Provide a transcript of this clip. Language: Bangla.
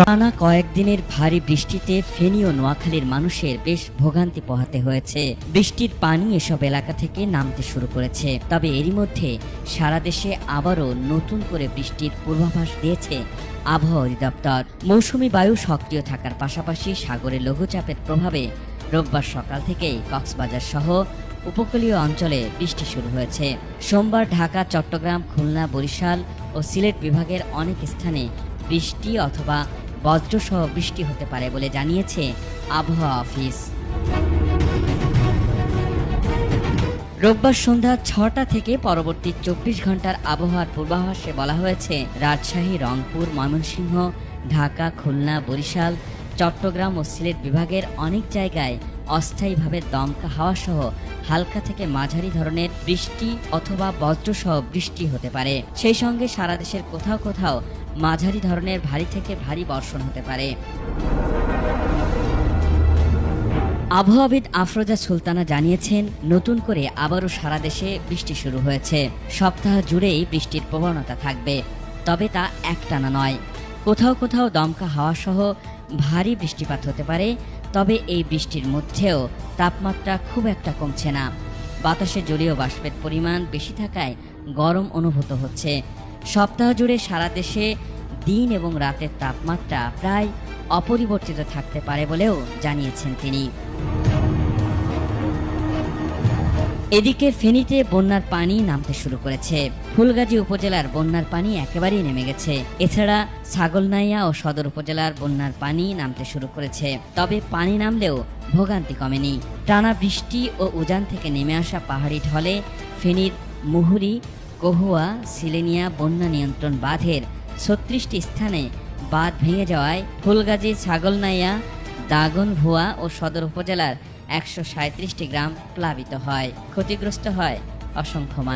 টানা কয়েকদিনের ভারী বৃষ্টিতে ফেনী ও নোয়াখালীর মানুষের বেশ ভোগান্তি পোহাতে হয়েছে। বৃষ্টির পানি এসব এলাকা থেকে নামতে শুরু করেছে। তবে এরই মধ্যে সারা দেশে আবারও নতুন করে বৃষ্টির পূর্বাভাস দিয়েছে আবহাওয়া অধিদপ্তর। মৌসুমি বায়ু সক্রিয় থাকার পাশাপাশি সাগরে লঘুচাপের প্রভাবে রোববার সকাল থেকেই কক্সবাজার সহ উপকূলীয় অঞ্চলে বৃষ্টি শুরু হয়েছে। সোমবার ঢাকা, চট্টগ্রাম, খুলনা, বরিশাল ও সিলেট বিভাগের অনেক স্থানে বৃষ্টি অথবা বজ্রসহ বৃষ্টি হতে পারে বলে জানিয়েছে আবহাওয়া অফিস। রোববার সন্ধ্যা ছটা থেকে পরবর্তী চব্বিশ ঘণ্টার আবহাওয়ার পূর্বাভাসে বলা হয়েছে, রাজশাহী, রংপুর, ময়মনসিংহ, ঢাকা, খুলনা, বরিশাল, চট্টগ্রাম ও সিলেট বিভাগের অনেক জায়গায় অস্থায়ীভাবে দমকা হাওয়া সহ হালকা থেকে মাঝারি ধরনের বৃষ্টি অথবা বজ্রসহ বৃষ্টি হতে পারে। সেই সঙ্গে সারা দেশের কোথাও কোথাও মাঝারি ধরনের ভারী থেকে ভারী বর্ষণ হতে পারে। আবহাওয়াবিদ আফরোজা সুলতানা জানিয়েছেন, নতুন করে আবারও সারা দেশে বৃষ্টি শুরু হয়েছে। সপ্তাহ জুড়েই বৃষ্টির প্রবণতা থাকবে, তবে তা একটানা নয়। কোথাও কোথাও দমকা হাওয়া সহ ভারী বৃষ্টিপাত হতে পারে, তবে এই বৃষ্টির মধ্যেও তাপমাত্রা খুব একটা কমছে না। বাতাসে জলীয় বাষ্পের পরিমাণ বেশি থাকায় গরম অনুভূত হচ্ছে। সপ্তাহ জুড়ে সারা দেশে দিন এবং রাতের তাপমাত্রা প্রায় অপরিবর্তিত থাকতে পারে বলেও জানিয়েছেন তিনি। এদিকে ফেনীতে বন্যার পানি নামতে শুরু করেছে। ফুলগাজী উপজেলার বন্যার পানি একেবারেই নেমে গেছে। এছাড়া ছাগলনাইয়া ও সদর উপজেলার বন্যার পানি নামতে শুরু করেছে। তবে পানি নামলেও ভোগান্তি কমেনি। টানা বৃষ্টি ও উজান থেকে নেমে আসা পাহাড়ি ঢলে ফেনীর মুহুরি, কহুয়া, সিলেনিয়া বন্যা নিয়ন্ত্রণ বাঁধের ছত্রিশটি স্থানে বাঁধ ভেঙে যাওয়ায় ফুলগাজী, ছাগলনাইয়া, দাগনভুয়া ও সদর উপজেলার একশো সাঁত্রিশটি গ্রাম প্লাবিত হয় ক্ষতিগ্রস্ত হয় অসংখ্য